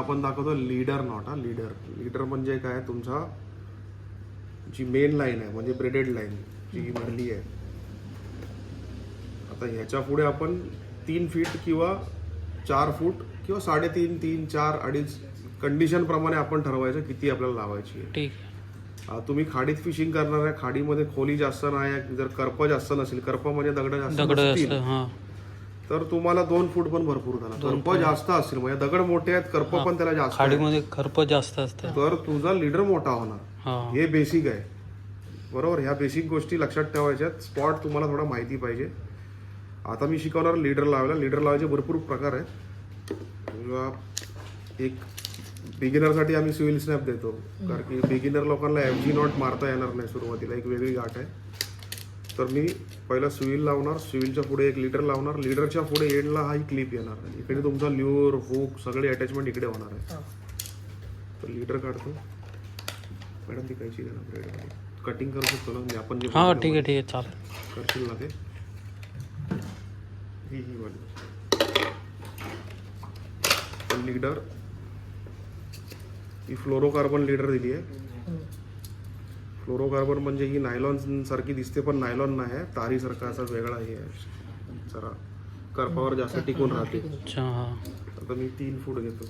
आपण दाखवतो leader knot हा? लीडर लीडर म्हणजे काय? तुमचा जी मेन लाईन आहे म्हणजे ब्रेडेड लाईन जी भरली आहे. आता ह्याच्या पुढे आपण तीन फीट किंवा चार फूट किंवा साडेतीन तीन चार अडीच कंडिशन प्रमाणे आपण ठरवायचं किती आपल्याला लावायची आहे. तुम्ही खाडीत फिशिंग करणार आहे खाडीमध्ये खोली जास्त नाही जर करप जास्त नसेल करप म्हणजे दगड जास्त दगड नसतील, असं हा तर तुम्हाला दोन फूट पण भरपूर झाला. करप जास्त असतील म्हणजे दगड मोठे आहेत करप पण त्याला जास्त आहे. खाडीमध्ये खरप जास्त असतं. तर तुझा लीडर मोठा होणार. हा. हे बेसिक आहे. बरोबर? ह्या बेसिक गोष्टी लक्षात ठेवायच्यात स्पॉट तुम्हाला थोडा माहिती पाहिजे. आता मी शिकवणार लीडर लावायला. लीडर लावायचे भरपूर प्रकार आहेत. किंवा एक बिगिनरसाठी आम्ही सिव्हिल स्नॅप देतो. कारण की बिगिनर लोकांना एफ जी नॉट मारता येणार नाही सुरुवातीला. एक वेगळी गाठ आहे. तर मी पहिला सिव्हिल लावणार सिव्हिलच्या पुढे एक लीडर लावणार. लीडरच्या पुढे एंडला हा क्लिप येणार इकडे तुमचा ल्युअर हुक सगळे अटॅचमेंट इकडे होणार आहे. तर लीडर काढतो. मॅडम ती कैची द्या ना ब्रेड कटिंग करू शकतो ना म्हणजे आपण जे हा ठीक आहे ठीक आहे. चालेल. करशील ना ते? ही ही वाली. लीडर ही फ्लोरोकार्बन लीडर दिली आहे. फ्लोरोकार्बन म्हणजे ही नायलॉन सारखी दिसते पण नायलॉन नाही आहे. तारीसारखा असा वेगळा हे आहे. जरा करपावर जास्त टिकून राहते. अच्छा हा. आता मी तीन फूट घेतो.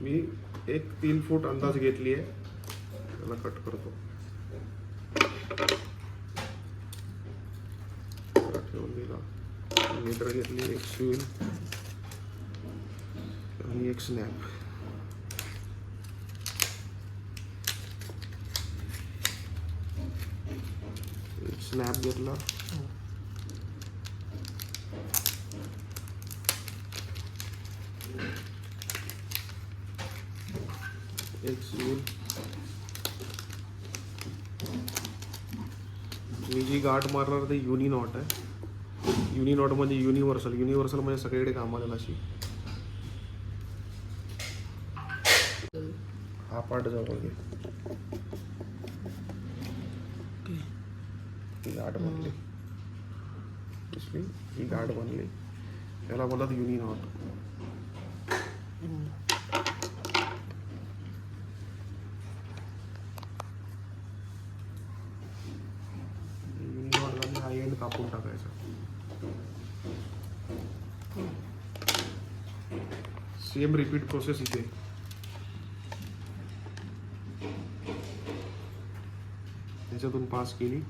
मी एक तीन फूट अंदाज घेतली आहे. त्याला कट करतो. ठेवून दिला. मीटर घेतली एक स्विल आणि एक स्नॅप स्नॅप घेतला. एक सूल मी जी गाठ मारणार ते युनी नॉट आहे. युनी नॉट म्हणजे युनिव्हर्सल युनिव्हर्सल म्हणजे सगळीकडे कामाला अशी. हा पार्ट जवळ घे. ही गाठ बनली. दिसली ही गाठ बनली. त्याला बोलतात युनी नॉट एंड कापून टाकायचा. सेम रिपीट प्रोसेस इथे. त्याच्यातून पास केली.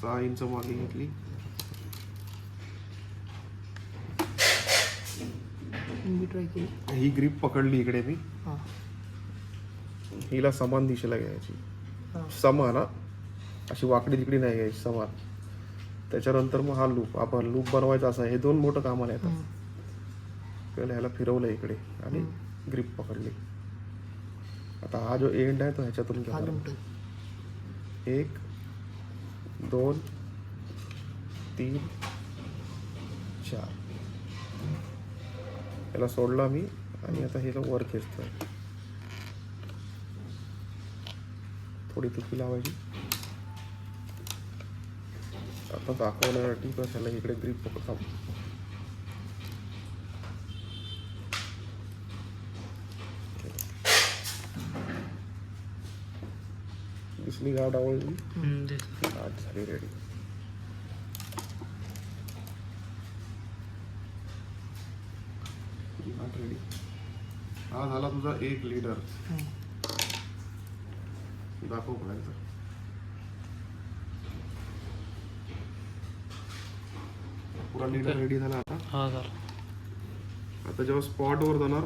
सहा इंच मागे घेतली ही ग्रीप पकडली इकडे मी. हिला समान दिशेला घ्यायची. समान हा. अशी वाकडी तिकडी नाही घ्यायची समान. त्याच्यानंतर मग हा लूप आपण लूप बनवायचा असा हे दोन मोठं कामाला येतात. पहिला ह्याला फिरवलं इकडे आणि ग्रीप पकडली. आता हा जो एंड आहे तो ह्याच्यातून जमतं एक दोन तीन चार. याला सोडला मी आणि आता हे वर खेचतोय. थोडी तुकी लावायची. आता दाखवण्यासाठी बस ह्याला इकडे ग्रीप पकडता. दिसली गाड आवडली हम्म, ते- आज झाली रेडी रेडी हा झाला तुझा एक लीडर दाखव पर्यंत पुरा लीडर रेडी झाला आता. हा झालं. आता जेव्हा स्पॉटवर जाणार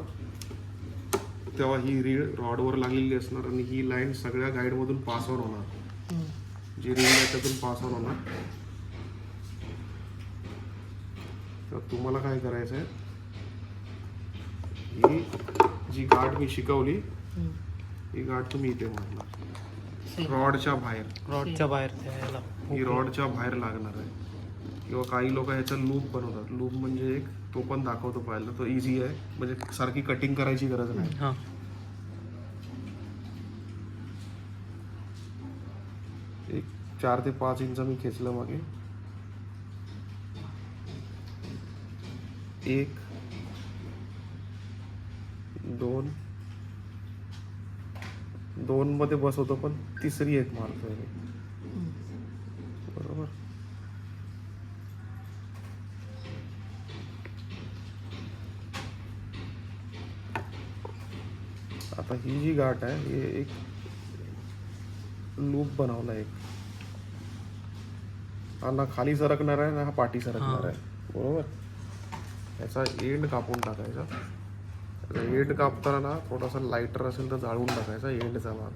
तेव्हा ही रीड रॉडवर लागलेली असणार आणि ही लाईन सगळ्या गाईडमधून पास ऑन होणार. जी रीड आहे त्यातून पास ऑन होणार. तर तुम्हाला काय करायचं आहे ही जी गाठ मी शिकवली ही गाठ तुम्ही इथे मारणार रॉडच्या बाहेर. रॉडच्या बाहेर ही रॉडच्या बाहेर लागणार आहे. किंवा काही लोक ह्याचा लूप बनवतात. लूप म्हणजे एक तो पण दाखवतो पाहिला तो इझी आहे. म्हणजे सारखी कटिंग करायची गरज नाही. हा. एक चार ते पाच इंच मी खेचलं मागे. एक दोन दोन मध्ये बस होतो पण तिसरी एक मारतोय मी बरोबर आता ही जी गाठ आहे हे एक लूप बनवला एक. हा ना खाली सरकणार आहे ना हा पाठी सरकणार आहे. बरोबर? याचा एंड कापून टाकायचा. एंड कापताना ना थोडासा लाईटर असेल तर जाळून टाकायचा एंडचा भाग.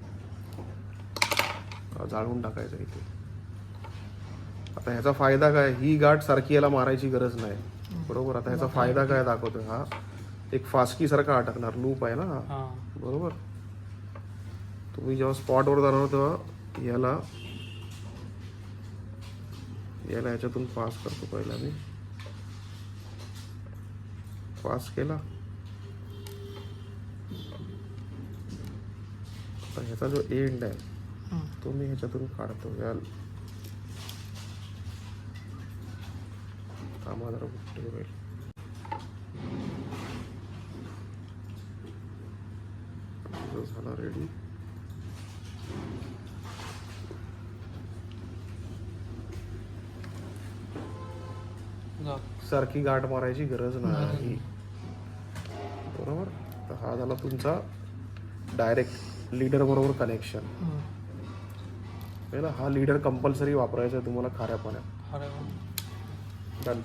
जाळून टाकायचा इथे. आता ह्याचा फायदा काय? ही गाठ सारखी याला मारायची गरज नाही. बरोबर? आता ह्याचा फायदा काय दाखवतोय? हा. एक फासकी सारखा अटकणार लूप आहे ना? हा. बरोबर? तुम्ही जेव्हा स्पॉटवर जाणार तेव्हा याला याला याच्यातून पास करतो पहिला मी. पास केला. आता ह्याचा जो एंड आहे. तो मी ह्याच्यातून काढतो. या थांबा जरा कुठे होईल रेडी झालं. सारखी गाठ मारायची गरज नाही. बरोबर? तर हा झाला तुमचा डायरेक्ट लीडर बरोबर कनेक्शन हा लीडर कंपल्सरी वापरायचा तुम्हाला खाऱ्या पाण्यात. डन